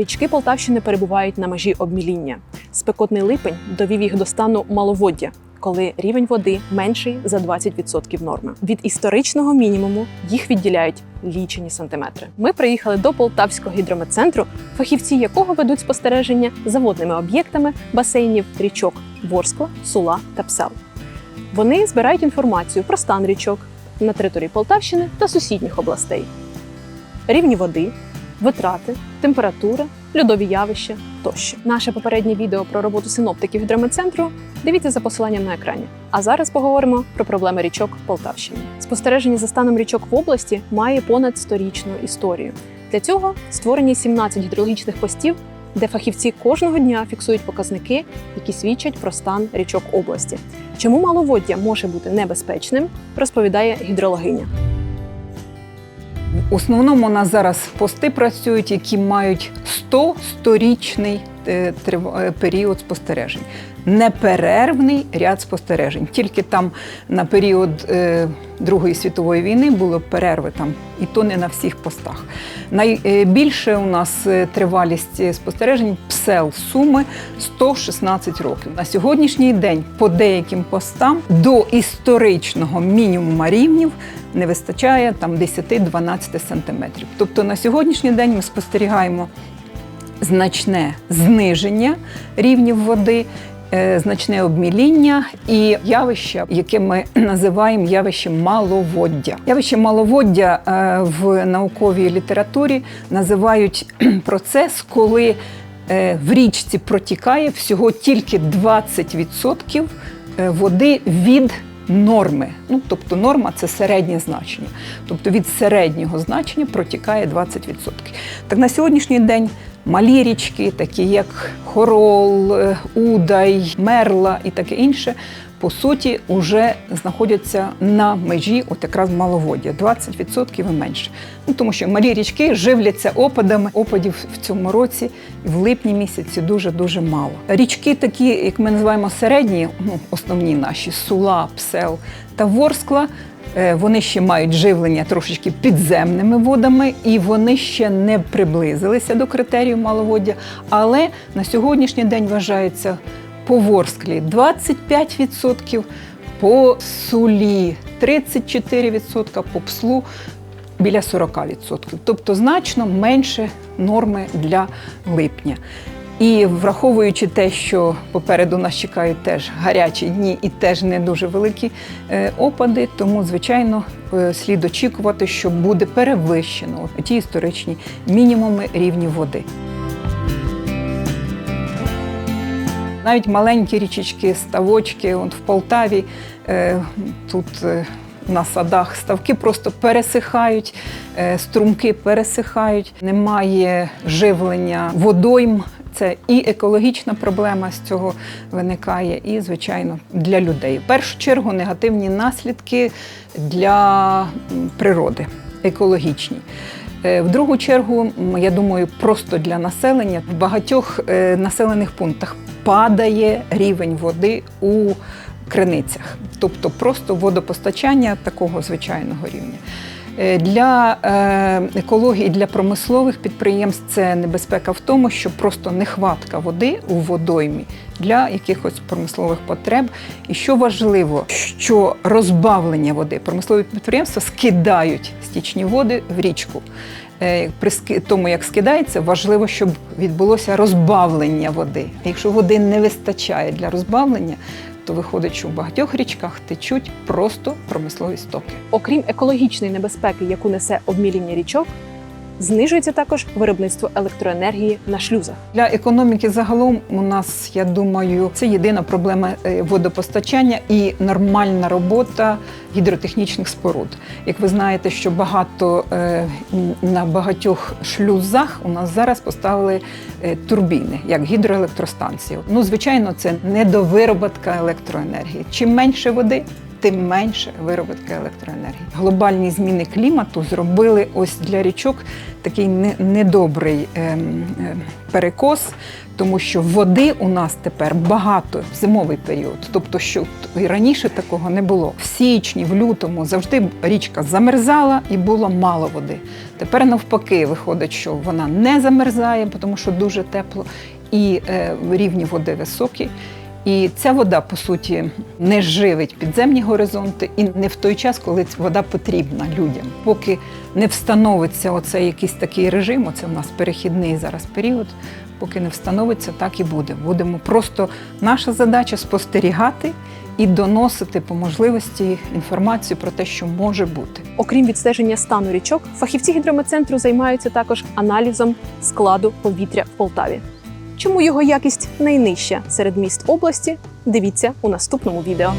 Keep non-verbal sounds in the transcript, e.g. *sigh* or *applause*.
Річки Полтавщини перебувають на межі обміління. Спекотний липень довів їх до стану маловоддя, коли рівень води менший за 20% норми. Від історичного мінімуму їх відділяють лічені сантиметри. Ми приїхали до Полтавського гідрометцентру, фахівці якого ведуть спостереження за водними об'єктами басейнів річок Ворскла, Сула та Псел. Вони збирають інформацію про стан річок на території Полтавщини та сусідніх областей, рівні води, витрати, температура, льодові явища тощо. Наше попереднє відео про роботу синоптиків гідрометцентру дивіться за посиланням на екрані. А зараз поговоримо про проблеми річок Полтавщини. Спостереження за станом річок в області має понад сторічну історію. Для цього створені 17 гідрологічних постів, де фахівці кожного дня фіксують показники, які свідчать про стан річок області. Чому маловоддя може бути небезпечним, розповідає гідрологиня. В основному у нас зараз пости працюють, які мають 100-100-річний е, трив- е, період спостережень. Неперервний ряд спостережень. Тільки там на період е, Другої світової війни було перерви там, і то не на всіх постах. Найбільше у нас е, тривалість е, спостережень псел суми 116 років. На сьогоднішній день по деяким постам до історичного мінімуму рівнів не вистачає там 10-12 сантиметрів. Тобто на сьогоднішній день ми спостерігаємо значне зниження рівнів води. е, Значне обміління і явище, яке ми називаємо явищем маловоддя. Явище маловоддя е, в науковій літературі називають *clears throat* процес, коли е, в річці протікає всього тільки 20% е, води від норми. Ну, тобто норма це середнє значення. Тобто від середнього значення протікає 20%. Так на сьогоднішній день малі річки, такі як Хорол, е, Удай, Мерла і таке інше, по суті, вже знаходяться на межі от якраз маловоддя 20% і менше. Ну, тому що малі річки живляться опадами. Опадів в цьому році в липні місяці дуже-дуже мало. Річки такі, як ми називаємо середні, ну, основні наші Сула, Псел та Ворскла. е, Вони ще мають живлення трошечки підземними водами, і вони ще не приблизилися до критерію маловоддя. Але на сьогоднішній день вважається по Ворсклі 25%, по Сулі 34%, по Пслу біля 40%. Тобто значно менше норми для липня. І враховуючи те, що попереду нас чекають теж гарячі дні і теж не дуже великі е, опади, тому звичайно е, слід очікувати, що буде перевищено ті історичні мінімуми рівнів води. Навіть маленькі річечки, ставочки, от в Полтаві е, тут е, на садах ставки просто пересихають, е, струмки пересихають, немає живлення водойм. Це і екологічна проблема з цього виникає, і, звичайно, для людей. В першу чергу негативні наслідки для природи, екологічні. В другу чергу, я думаю, просто для населення в багатьох населених пунктах падає рівень води у криницях, тобто просто водопостачання такого звичайного рівня. Е, Для е, екології, для промислових підприємств це небезпека в тому, що просто нехватка води у водоймі для якихось промислових потреб. І що важливо, що розбавлення води промислові підприємства скидають стічні води в річку. Е, При тому, як скидається, важливо, щоб відбулося розбавлення води. Якщо води не вистачає для розбавлення, то виходить, що в багатьох річках течуть просто промислові стоки. Окрім екологічної небезпеки, яку несе обміління річок, знижується також виробництво електроенергії на шлюзах. Для економіки загалом у нас, я думаю, це єдина проблема е, водопостачання і нормальна робота гідротехнічних споруд. Як ви знаєте, що багато е, на багатьох шлюзах у нас зараз поставили е, турбіни, як гідроелектростанції. Ну, звичайно, це недовироботка електроенергії. Чим менше води, тим менше виробітка електроенергії. Глобальні зміни клімату зробили ось для річок такий недобрий ем, ем, перекос, тому що води у нас тепер багато в зимовий період. Тобто, що і раніше такого не було. В січні, в лютому завжди річка замерзала і було мало води. Тепер навпаки виходить, що вона не замерзає, тому що дуже тепло, і е, рівні води високі. І ця вода, по суті, не живить підземні горизонти і не в той час, коли вода потрібна людям. Поки не встановиться оцей якийсь такий режим, оце у нас перехідний зараз період. Поки не встановиться, так і буде. Будемо просто наша задача спостерігати і доносити по можливості інформацію про те, що може бути. Окрім відстеження стану річок, фахівці гідрометцентру займаються також аналізом складу повітря в Полтаві. Чому його якість найнижча серед міст області? Дивіться у наступному відео.